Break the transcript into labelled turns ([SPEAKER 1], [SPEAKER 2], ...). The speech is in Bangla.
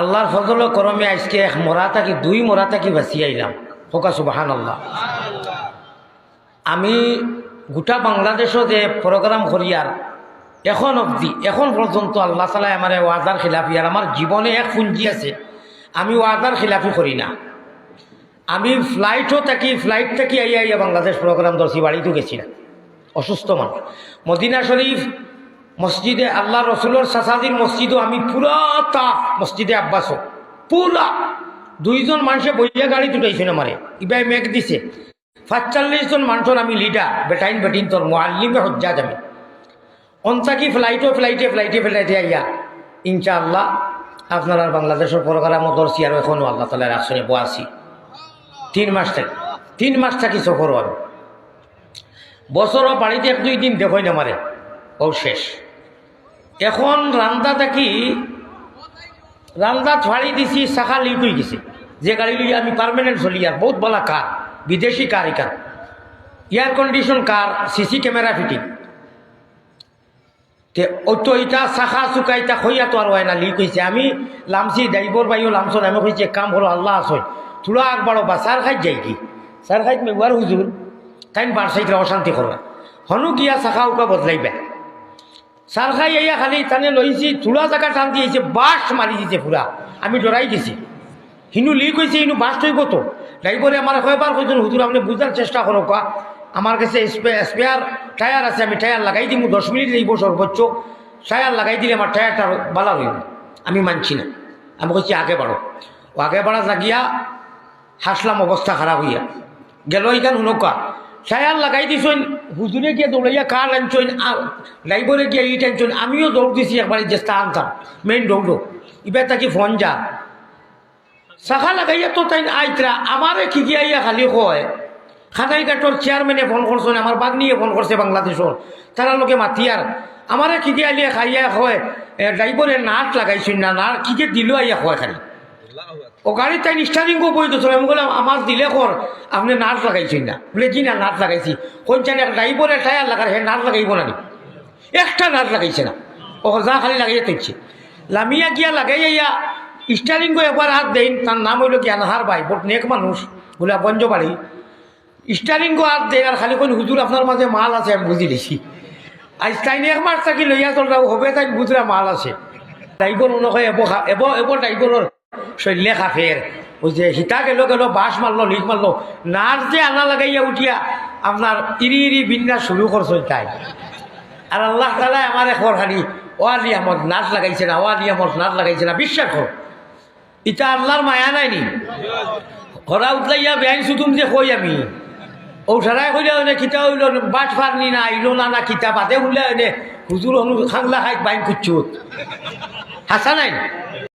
[SPEAKER 1] আল্লাহর ফজল করমে আজকে এক মরা থাকি, দুই মরা থাকি বাঁচিয়ে আইলাম। ফোকা সুবাহান আল্লাহ আমি গোটা বাংলাদেশও যে প্রোগ্রাম করিয়ার এখন অবধি, এখন পর্যন্ত আল্লাহ তালা আমার ওয়াদার খিলাফি আর আমার জীবনে এক পুঞ্জি আছে, আমি ওয়াদার খিলাফি করি না। আমি ফ্লাইটও থাকি ফ্লাইট থেকে, আইয়া আইয়া বাংলাদেশ প্রোগ্রাম ধরছি, বাড়িতেও গেছি না। অসুস্থ মানুষ। মদিনা শরীফ মসজিদে আল্লাহ রসুলোর সাসাদির মসজিদও আমি পুরা তাপ মসজিদে আব্বাসও। পুরা। দুইজন মানুষে বইয়া গাড়ি তুটাইছেন আমারে ইবাই মেঘ দিছে। পাঁচচল্লিশ জন মানুষের আমি লিডার, বেটাইন, বেটিন, তোর মোয়াল্লিমে হজ্জা যাবে অন্তাকি ফ্লাইটও ফ্লাইটে ফ্লাইটে ফ্লাইটে আইয়া, ইনশাআল্লাহ আপনার আর বাংলাদেশের প্রোগ্রাম ধরছি আর এখনও আল্লাহ তালার আসনে বয়াছি তিন মাস থেকে তিন মাস থাকি সফর আমি বছরও বাড়িতে এক দুই দিন দেখোই না মারে। ও শেষ। এখন রান্দা থাকি রান্দা ছাড়ি দিছি, শাখা হয়ে গেছে। যে গাড়ি লই আমি পারমানেন্ট চলি, আর বহুত বলা কার বিদেশি কার এখান air condition car CC camera fitting তে অতো ইটা, শাখা চুকা ইটা খইয়া তো আর হয় না লিক হয়েছে আমি লামছি, ড্রাইভর বাইও লামছন আমি কইছে কাম হলো আল্লাহ আসয় থোড়া আগবাড়ো বা সার খাইত যাই কি? সার খাইত মেগুয়ার হুজুর তাইন বার সাইড অশান্তি করবা হনু গিয়া শাখা উকা বদলাইবে? সার খাই আইয়া খালি তানে লইছি থোড়া জায়গা টান দিয়েছে বাস মারি দিছে পুরা আমি ডরাই গেছি হিনু লিক হয়েছে হিনু বাস তো ড্রাইভারে আমার কয়বার কইছেন হুজুর আপনি বুঝার চেষ্টা করো কা আমার কাছে স্পেয়ার টায়ার আছে, আমি টায়ার লাগাই দিই দশ মিনিট দিব সর্বোচ্চ টায়ার লাগাই দিলে আমার টায়ারটা বালা হইব আমি মানছি না। আমি কইছি আগে বাড়ো ও আগে বাড়া লাগিয়া হাসলাম অবস্থা খারাপ হইয়া। গেল এখান হুনকা টায়ার লাগাই দিছইন হুজুরে গিয়ে দৌড়াইয়া কার আনছইন ড্রাইভারে গিয়ে ই টানছইন আমিও দৌড় দিছি একবার যে আনতাম মেইন দৌড়ো এবার তাকে ফোন যা। শাখা লাগাইয়া তো তাই আইতরা, আমারে গিয়া খালি কয় খানাই ঘাটর চেয়ারম্যানে ফোন করছেন আমার বাগনিয়ে ফোন করছে বাংলাদেশর তারা লোকে মাতিয়ার আমারে কি দিয়ে আলিয়া খাইয়া হয় ড্রাইভারে নাট লাগাইছেন না না কি যে দিল আইয়া হয় খালি। ও গাড়ি তাই স্টারিংও বই তো আমি বললাম, আমার দিলে কর, আপনি নাট লাগাইছেন না। বলে, জি না নাট লাগাইছি। কোন চান এক ড্রাইভারে টায়ার লাগার হে নাট লাগাইব না একটা নাট লাগাইছে না। ও যা খালি লাগাইয়া তুলছে লামিয়া গিয়া লাগাইয়া স্টারিং একবার হাত দেন তার নাম হইল কি আনহার ভাই, বহুত নেক মানুষ, বলে পঞ্জবাড়ি স্টারিং হাত দেন আর খালি কোন হুজুর, আপনার মাঝে মাল আছে, আমি বুঝি দিছি। আজ তাই এক মাস থাকি লইয়া চল হবে তাই বুঝরা মাল আছে। ড্রাইভার মনে হয় এব এব এব ড্রাইভারের শৈলে খাফের ওই যে সীতা গেল গেল বাস মারলো, লিক মারলো। নাচ যে আনা লাগাইয়া উঠিয়া আপনার ইরি ইরি বিন্যাস শুরু করছ তাই। আর আল্লাহ তালা আমার এখন খালি ওয়ালি আমদ নাচ লাগাইছে না, ওয়ালি আমদ নাচ লাগাইছে না, বিশ্বাস কর। ইটা আল্লাহর মায়া নাই নি? ঘরা উঠলাইয়া বেআইন সুতুম যে কই আমি? ও সারাই কইলে হইলে কিতা হইল বাট ফারনি না আইলো না না, কিতা বাদে হইলে হইলে হুজুর হনু খাংলা খাইত বাইন কুচ্ছুত। হাসা নাই?